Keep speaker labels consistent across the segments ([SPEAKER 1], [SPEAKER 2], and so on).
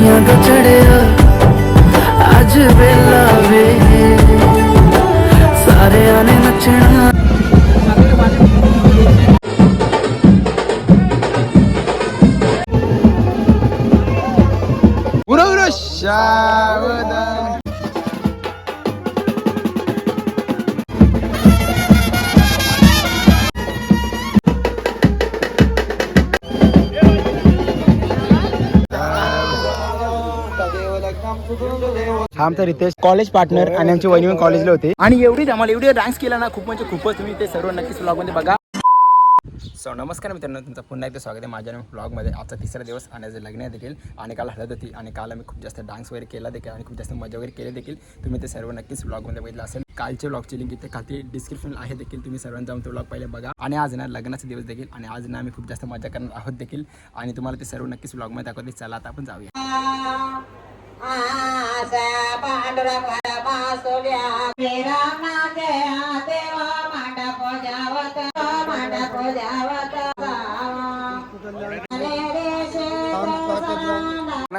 [SPEAKER 1] ਦੁਨੀਆ ਦਾ ਚੜਿਆ। ਅੱਜ ਵੇਲਾ ਵੇ। ਸਾਰਿਆਂ ਨੇ ਨੱਚਣਾ।
[SPEAKER 2] ਉਰਾ ਉਰਾ ਸ਼ਾਵ हा आमचा रितेश. कॉलेज पार्टनर आणि आमची वहिनी कॉलेजला होते. आणि एवढी धमाल एवढी डान्स केला ना खूप म्हणजे खूपच तुम्ही ते सर्व नक्कीच vlog मध्ये बघा. सो नमस्कार मित्रांनो तुमचं पुन्हा एकदा स्वागत आहे माझ्या ब्लॉगमध्ये आजचा तिसरा दिवस आणि आज लग्न आहे देखील. आणि काल हळद होती आणि काल आम्ही खूप जास्त डान्स वगैरे केला देखील आणि खूप जास्त मजा वगैरे केली देखील. तुम्ही ते सर्व नक्कीच ब्लॉगमध्ये बघितलं असेल. कालचे ब्लॉगची लिंक इथे खाली डिस्क्रिप्शन आहे देखील. तुम्ही सर्वांना जाऊन तो ब्लॉग पहिले बघा. आणि आज ना लग्नाचा दिवस देखील आणि आज ना आम्ही खूप जास्त मजा करणार आहोत देखील. आणि तुम्हाला ते सर्व नक्कीच ब्लॉगमध्ये दाखवते. चला आता आपण जाऊया.
[SPEAKER 3] आशा पांडुरंगाला पासोल्या श्रीरामनाथे देवा मांडप जावत मांडप जावत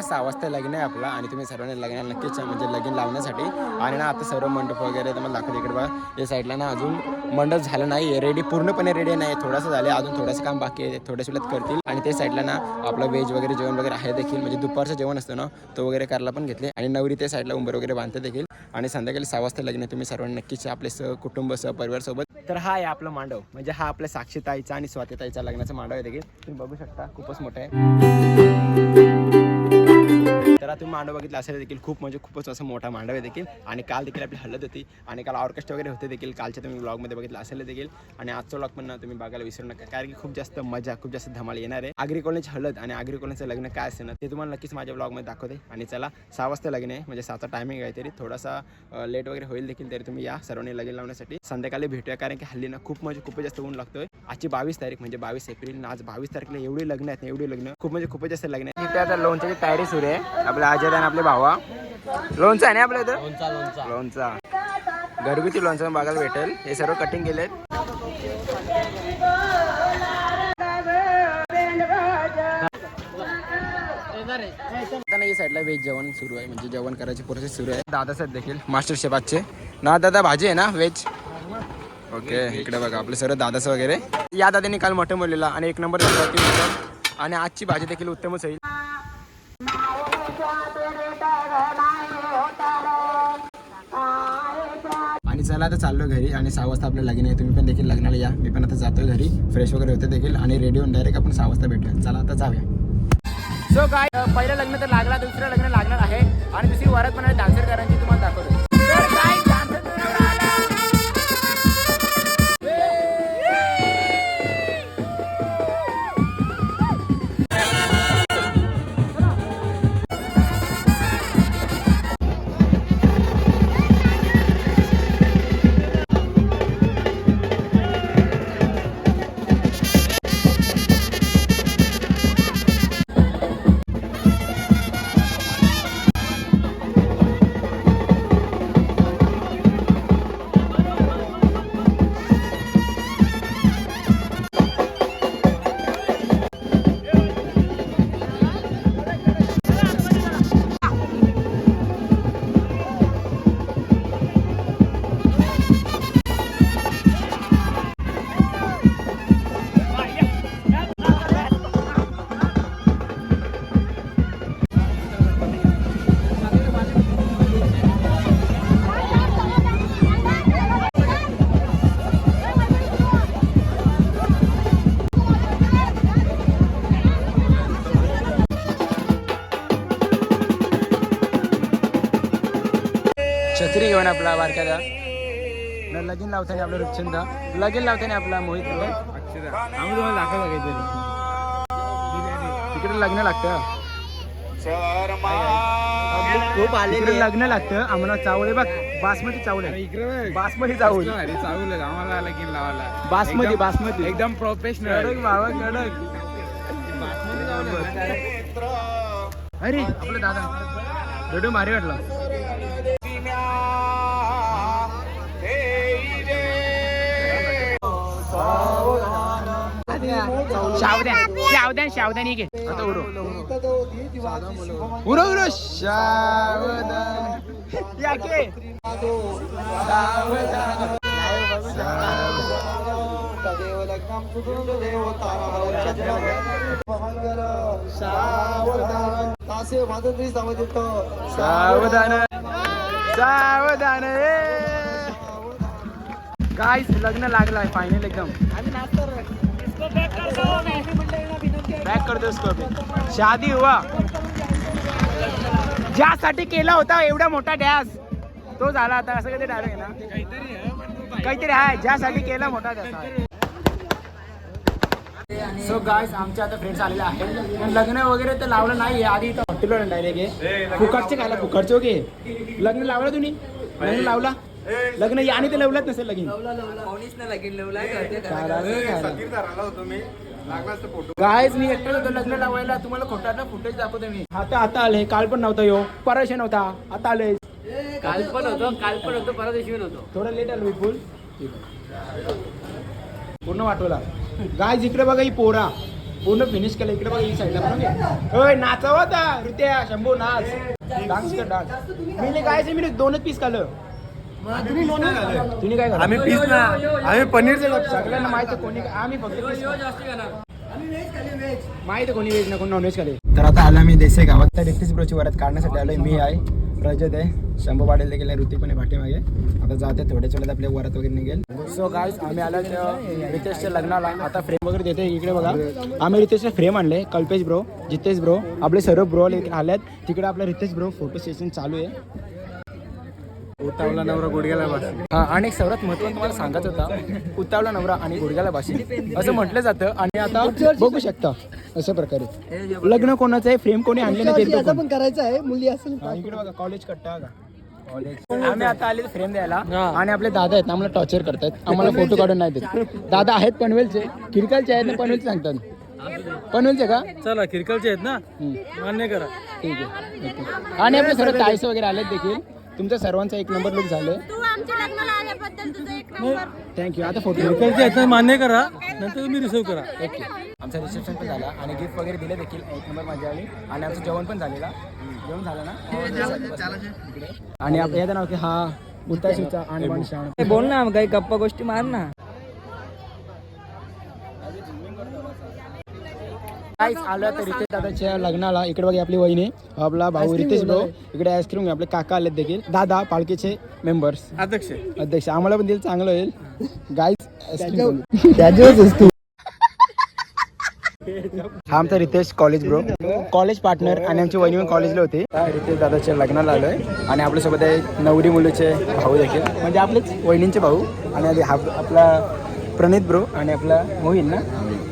[SPEAKER 2] ना सहा वाजता लग्न आहे आपला आणि तुम्ही सर्वांनी लग्नाला नक्कीच म्हणजे लगीन लावण्यासाठी. आणि ना आता सर्व मंडप वगैरे तुम्हाला दाखवते इकडे बघा. या साईडला ना अजून मंडप झालं नाही. रेडी पूर्णपणे रेडी नाही. थोडंसं झालं अजून थोडंसं काम बाकी आहे. थोड्याच वेळात करतील. आणि त्या साईडला ना आपलं व्हेज वगैरे जेवण वगैरे आहे देखील. म्हणजे दुपारचं जेवण असतं ना तो वगैरे करायला पण घेतले. आणि नवरी त्या साईडला उंबर वगैरे बांधते देखील. आणि संध्याकाळी सहा वाजता लग्न आहे. तुम्ही सर्वांनी नक्कीच आपले सह कुटुंब सह परिवारसोबत तर हा आहे आपलं मांडव. म्हणजे हा आपल्या साक्षीताईचा आणि स्वातीताईचा लग्नाचा मांडव आहे देखील. तुम्ही बघू शकता खूपच मोठा आहे. तर तुम्ही मांडव बघितलं असेल देखील खूप म्हणजे खूपच असं मोठा मांडव आहे देखील. आणि काल देखील आपली हलत होती आणि काल ऑर्केस्ट्रा वगैरे होते देखील. कालच्या तुम्ही ब्लॉगमध्ये बघितलं असेल देखील. आणि आजचा ब्लॉग पण तुम्ही बघायला विसरू नका कारण की खूप जास्त मजा खूप जास्त धमाल येणार आहे. आगरी कॉलेज हळद आणि आगरी कॉलेजचं लग्न काय असेल ना ते तुम्हाला नक्कीच माझ्या ब्लॉगमध्ये दाखवते. आणि चला सहा वाजता लग्न आहे म्हणजे सहाचा टायमिंग आहे तरी थोडासा लेट वगैरे होईल देखील तरी तुम्ही या सर्वांनी लग्न लावण्यासाठी. संध्याकाळी भेटूया कारण की हल्ली ना खूप म्हणजे खूपच जास्त ऊन लागतोय. आजची बावीस तारीख म्हणजे बावीस एप्रिल आज बावीस तारखेला एवढी लग्न आहेत ना एवढी लग्न खूप म्हणजे खूपच जास्त लग्न आहे इथे आता लोणच्याची तयारी सुरू आहे. आपल्या अजय आणि आपले भावा. लोणचं आहे ना आपल्या इथं? लोणचा घरगुती लोणचं बघायला भेटेल. हे सर्व कटिंग केलेत. या साईडला व्हेज जेवण सुरू आहे. म्हणजे जेवण करायची प्रोसेस सुरू आहे. दादा साहेब देखील मास्टर शेफाचे ना दादा भाजी आहे ना? व्हेज ओके इकडे बघा आपले सर्व दादाचं वगैरे. या दादाने काल मटण बोललेला आणि एक नंबर. आणि आजची भाजी देखील उत्तमच होईल. आणि चला आता चाललो घरी आणि सहा वाजता आपलं लग्न आहे. तुम्ही पण देखील लग्नाला या. मी पण आता जातोय घरी. फ्रेश वगैरे होते देखील आणि रेडी होऊन डायरेक्ट आपण सहा वाजता भेटूया. चला आता जाऊया. सो काय पहिलं लग्न तर लागला दुसरं लग्न लागणार आहे. आणि दुसरी वरात पण आहे डान्सर करायची घेऊन आपला बारक्याचा न लगीन लावताना आपला रुपचंद. लगीन लावताना आपला मोहित आम्ही तुम्हाला दाखवलं काहीतरी. तिकडे लग्न लागतं. खूप आले लग्न लागतं. आम्हाला चावले बघ. बासमती चावल आहे. बासमती चावल.
[SPEAKER 4] चावलं आम्हाला लगीन लावायला.
[SPEAKER 2] बासमती बासमती.
[SPEAKER 4] एकदम प्रोफेशनल
[SPEAKER 2] कडक बाबा कडक. अरे आपलं दादा. व्हिडिओ भारी वाटला. शावद्यान शावद्यान शावद्यान ही घे आता उरो. उरो उरो. शावदान या के. सावधान. सावधान. काय लग्न लागलाय फायनल एकदम. बॅक करतोस कमी. शादी हुआ. ज्यासाठी केला होता एवढा मोठा डॅस तो झाला आता असं कधी डायरेक्ट ना? काहीतरी आहे ज्यासाठी केला मोठा डॅस सो गायस आमच्या आता फ्रेंड्स आलेले आहेत. पण लग्न वगैरे तर लावलं नाही आधी इथं हॉटेलवर डायरेक्ट आहे फुकटचे खायला फुकटचे ओके? लग्न लावलं तुम्ही? लग्न लावला? लग्न याने ते लावलंच नसेल लगीन? गायच मी. एकटाच होतो लग्न लावायला. तुम्हाला खोटा फुटेज दाखवतो मी. आता आता आले. काल पण नव्हता यो. परवाशी नव्हता. आता आले.
[SPEAKER 5] काल पण होतो काल पण होतो परत दिवशी होतो.
[SPEAKER 2] थोडं लेट आलो विपुल पूर्ण वाटवला गाय इकडे बघा ही पोरा. पूर्ण फिनिश केलं. इकडे बघा ही साईडला पण ओय नाचावं आता ऋत्या शंभू नाच. डान्स कर डान्स मी काय मी दोनच पीस खाल्लं. तुम्ही काय?
[SPEAKER 4] आम्ही पीस ना आम्ही पनीरचे
[SPEAKER 2] सगळ्यांना माहिती कोणी आम्ही फक्त माहिती कोणी व्हेज ना कोणी नॉनव्हेज खाले. तर आता आला मी देसाई गावात. तर रितेश ब्रोची वरात काढण्यासाठी आलोय. मी आहे रजत आहे शंभू पाटील देखील आहे ऋतिक पण आहे पाठीमागे. आता जाते थोड्याच वेळात आपल्या वरात वगैरे निघेल. सो गाईज आम्ही आलो रितेशच्या लग्नाला. आता फ्रेम वगैरे देते इकडे बघा. आम्ही रितेशचे फ्रेम आणले कल्पेश ब्रो जितेश ब्रो आपले सर्व ब्रो आल्यात तिकडे आपला रितेश ब्रो फोटो सेशन चालू आहे.
[SPEAKER 4] उतावला नवरा गुडघ्याला बस
[SPEAKER 2] हा आणि सर्वात महत्वाचं तुम्हाला सांगायचं होता उतावला नवरा आणि गुडघ्याला भाषी असं म्हटलं जातं आणि आता बघू शकता अशा प्रकारे. लग्न कोणाचं आहे फ्रेम कोणी आणले नाही पण
[SPEAKER 6] करायचं आहे मुली असेल
[SPEAKER 2] इकडे बघा कॉलेज कट्टा का कॉलेज आम्ही आता आले फ्रेम द्यायला आणि आपले दादा आहेत आम्हाला टॉर्चर करतायत. आम्हाला फोटो काढून नाही देत. दादा आहेत पनवेलचे किरकालचे आहेत ना पनवेलचे सांगतात. पनवेलचे का?
[SPEAKER 4] चला खिरकलचे आहेत ना. मान्य करा.
[SPEAKER 2] ठीक आहे. आणि आपले सर्व ताईस वगैरे आलेत देखील. तुमच्या सर्वांचा एक नंबर लुक झालं
[SPEAKER 7] तू आमच्या लग्नाला आल्याबद्दल तुझं एक नंबर
[SPEAKER 2] थँक्यू आता फोटो
[SPEAKER 4] खिरकलचे आहेत ना मान्य करा नंतर तुम्ही रिसिव्ह करा.
[SPEAKER 2] ओके आमचा रिसेप्शन पण झाला आणि गिफ्ट वगैरे दिले देखील एक नंबर मजा आली आणि आमचं जेवण पण झालेला. जेवण झालं ना? इकडे. आणि आप- याचं नाव की हा उताशीचा आणि
[SPEAKER 5] बोल ना काही गप्पा गोष्टी मार ना.
[SPEAKER 2] काहीच आलं तर रितेश दादाच्या लग्नाला. इकडे बघा आपली वहिनी. आपला भाऊ रितेश भाऊ. इकडे आईस्क्रीम आपले काका आलेत देखील. दादा पालखीचे मेंबर्स
[SPEAKER 4] अध्यक्ष.
[SPEAKER 2] अध्यक्ष. आम्हाला पण दिल चांगलं होईल. गाईज हा आमचा Ritesh college bro college partner आणि आमची वहिनी पण कॉलेजला होती. रितेश दादाच्या लग्नाला आलोय. आणि आपल्यासोबत आहे नवरी मुलीचे भाऊ देखील. म्हणजे आपलेच वहिनींचे भाऊ. आणि हा आपला प्रणित ब्रो आणि आपला मोहिल ना.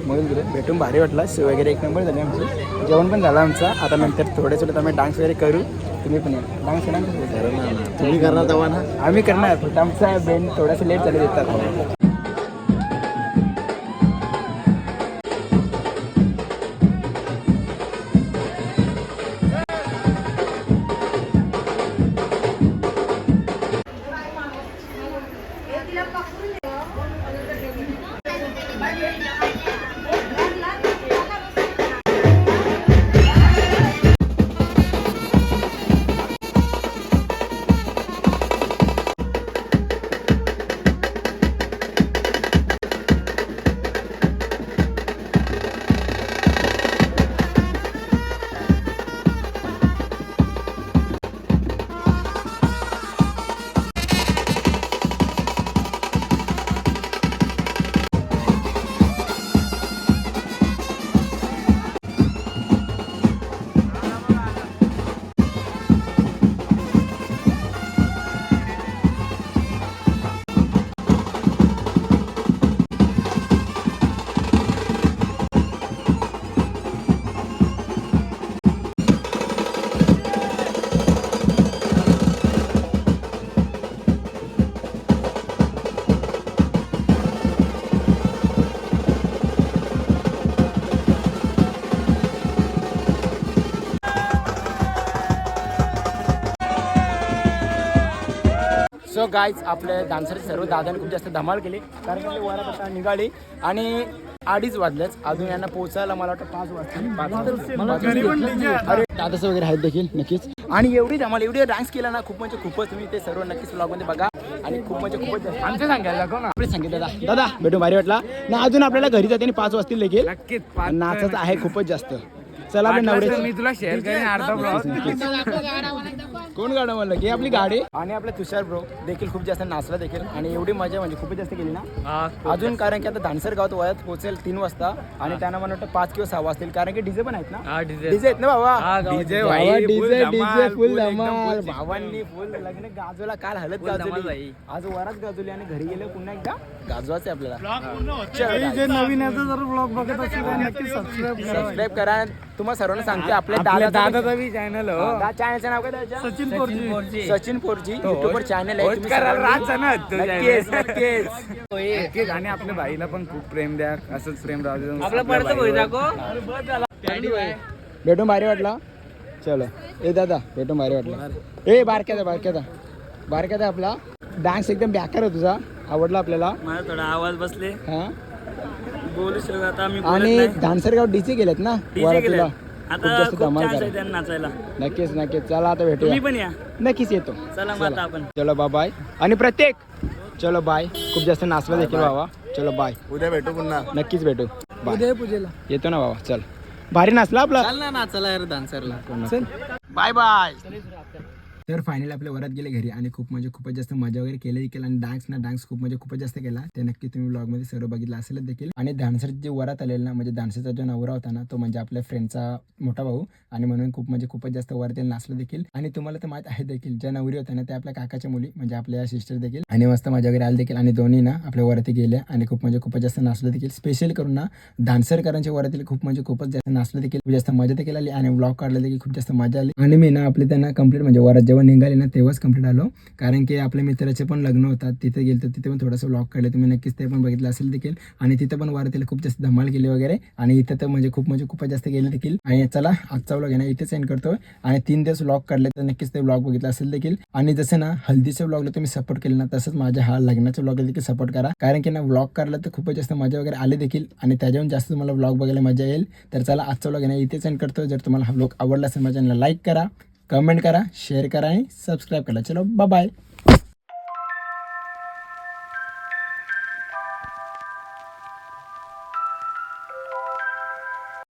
[SPEAKER 2] ब्रो भेटून भारी वाटला. सो वगैरे एक नंबर झाली आमची. जेवण पण झालं आमचा. आता नंतर थोड्याच वेळात आम्ही डान्स वगैरे करू. तुम्ही पण या. डान्स तुम्ही करणार तेव्हा ना? आम्ही करणार. फक्त आमचा बेन थोडासा लेट झाले देतात. सो गाईज आपले डान्सर सर्व दादाने खूप जास्त धमाल केली. कारण की आपली वरात आता निघाली आणि अडीच वाजलेच. अजून यांना पोहोचायला मला वाटतं पाच. अरे दादाचं वगैरे आहेत देखील नक्कीच. आणि एवढी धमाल एवढी डान्स केला ना खूप म्हणजे खूपच तुम्ही ते सर्व नक्कीच vlog मध्ये बघा. आणि खूप म्हणजे खूपच जास्त. आमच्या सांगायला दाखव ना. आपले सांगितलं दादा. दादा भेटून भारी वाटला. ना अजून आपल्याला घरी जाते आणि पाच वाजतील देखील.
[SPEAKER 5] नक्कीच
[SPEAKER 2] नाचाचं आहे खूपच जास्त. चला नवरे.
[SPEAKER 5] मी तुला शेअर करेन अर्धा ब्लॉग
[SPEAKER 2] कोण गाडं म्हणलं? की आपली गाडी. आणि आपले तुषार ब्रो देखील खूप जास्त नाचला देखील. आणि एवढी मजा म्हणजे खूपच जास्त केली ना? अजून कारण की आता दानसर गावात वयात पोहोचेल तीन वाजता आणि त्यांना मला वाटतं पाच किंवा सहा वाजतील. कारण की डीजे पण आहेत ना?
[SPEAKER 5] हा डीजे
[SPEAKER 2] डीजे आहेत ना बाबा?
[SPEAKER 5] हा,
[SPEAKER 2] डीजे डीजे. डीजे फुल धमाल भावांनी फुल लग्न गाजवला काल हलत गाजवली. आज वरात गाजवली आणि घरी गेले पुन्हा एकदा गाजवाच आहे आपल्याला
[SPEAKER 4] जे नवीन जर ब्लॉग बघत असेल नक्की सबस्क्राईब
[SPEAKER 2] करा. तुम्हाला सर्वांना सांगते आपल्या
[SPEAKER 5] आपल्या
[SPEAKER 2] दादा
[SPEAKER 5] दादाचा बी चॅनल हो.
[SPEAKER 2] चॅनलचं नाव काय त्याच्या
[SPEAKER 4] सचिन पोरजी
[SPEAKER 2] सचिन फोरजी. युट्यूबवर चॅनल आहे
[SPEAKER 5] होच
[SPEAKER 2] तुम्ही नक्कीच
[SPEAKER 5] channel.
[SPEAKER 2] नक्कीच.
[SPEAKER 5] आणि आपल्या भाईला पण खूप प्रेम द्या असंच प्रेम राहू दे.
[SPEAKER 7] आपलं पडतं भाई दाखव.
[SPEAKER 2] भेटून भारी वाटला? चलो. ए दादा भेटून भारी वाटला. ए बारक्याचा बारक्याचा. बारक्याचा आपला. डान्स एकदम बेकार आहे तुझा. आवडला आपल्याला?
[SPEAKER 5] माझा थोडा आवाज बसले.
[SPEAKER 2] हा?
[SPEAKER 5] बोलू शकत
[SPEAKER 2] आणि डान्सर गाव डीजे गेलेत ना? वरातीला. खूप
[SPEAKER 5] आता
[SPEAKER 2] जास्त
[SPEAKER 5] खूप
[SPEAKER 2] धमाल
[SPEAKER 5] आहे
[SPEAKER 2] करा
[SPEAKER 5] त्यांना नाचायला.
[SPEAKER 2] नक्कीच नक्कीच. चला आता भेटूया.
[SPEAKER 5] तुम्ही पण या.
[SPEAKER 2] नक्कीच येतो.
[SPEAKER 5] चला मग आता आपण.
[SPEAKER 2] चलो बा बाय आणि प्रत्येक. चलो बाय खूप जास्त नाचला देखील बाबा चलो बाय
[SPEAKER 5] उद्या भेटू पुन्हा.
[SPEAKER 2] नक्कीच भेटू. बाय येतो ना बाबा चल. भारी नाचला आपला.
[SPEAKER 5] चाल ना नाचायला यार डान्सरला
[SPEAKER 2] बाय बाय तर फायनली आपल्या वरात गेले घरी आणि खूप म्हणजे खूपच जास्त मजा वगैरे केली देखील आणि डान्स ना डान्स खूप म्हणजे खूपच जास्त केला. ते नक्की तुम्ही ब्लॉगमध्ये सर्व बघितलं असेलच देखील. आणि डान्सर जे वरात आलेला ना म्हणजे डान्सरचा जो नवरा होता ना तो म्हणजे आपल्या फ्रेंडचा मोठा भाऊ आणि म्हणून खूप म्हणजे खूपच जास्त वरात नाचलं देखील. आणि तुम्हाला तर माहीत आहे देखील ज्या नवरी होत्या ना त्या आपल्या काकाच्या मुली म्हणजे आपल्या सिस्टर देखील. आणि मस्त मजा वगैरे आली देखील. आणि दोन्ही ना आपल्या वरती गेल्या आणि खूप म्हणजे खूपच जास्त नाचलं देखील. स्पेशल करून ना डान्सरकरांच्या वरातील खूप म्हणजे खूपच जास्त नाचलं देखील. खूप जास्त मजा देखील आली आणि ब्लॉग काढला देखील खूप जास्त मजा आली. आणि मी ना आपले त्यांना कंप्लीट म्हणजे वरात जेव्हा निघाले ना तेव्हाच कंप्लीट आलो. कारण की आपल्या मित्राचे पण लग्न होतात. तिथे गेलं तर तिथे पण थोडंसं ब्लॉग काढले. तुम्ही नक्कीच ते पण बघितलं असेल देखील. आणि तिथं पण वारतीला खूप जास्त धमाल केली वगैरे. आणि इथं तर म्हणजे खूप म्हणजे खूपच जास्त गेले देखील. आणि चला आजचा व्लॉग आहे ना इथेच एंड करतो आणि तीन दिवस व्लॉग काढले तर नक्कीच ते व्लॉग बघितलं असेल देखील. आणि जसं ना हल्दीच्या व्लॉगला तुम्ही सपोर्ट केलं ना तसंच माझ्या हा लग्नाच्या व्लॉगला देखील सपोर्ट करा. कारण की ना व्लॉग काढला तर खूपच जास्त मजा वगैरे आली देखील. आणि त्याच्याहून जास्त तुम्हाला व्लॉग बघायला मजा येईल. तर चला आजचा व्लॉग आहे ना इथेच एंड करतो जर तुम्हाला हा व्लॉग आवडला असेल माझ्या लाईक करा. कमेंट करा शेअर करा आणि सबस्क्राईब करा. चलो बाय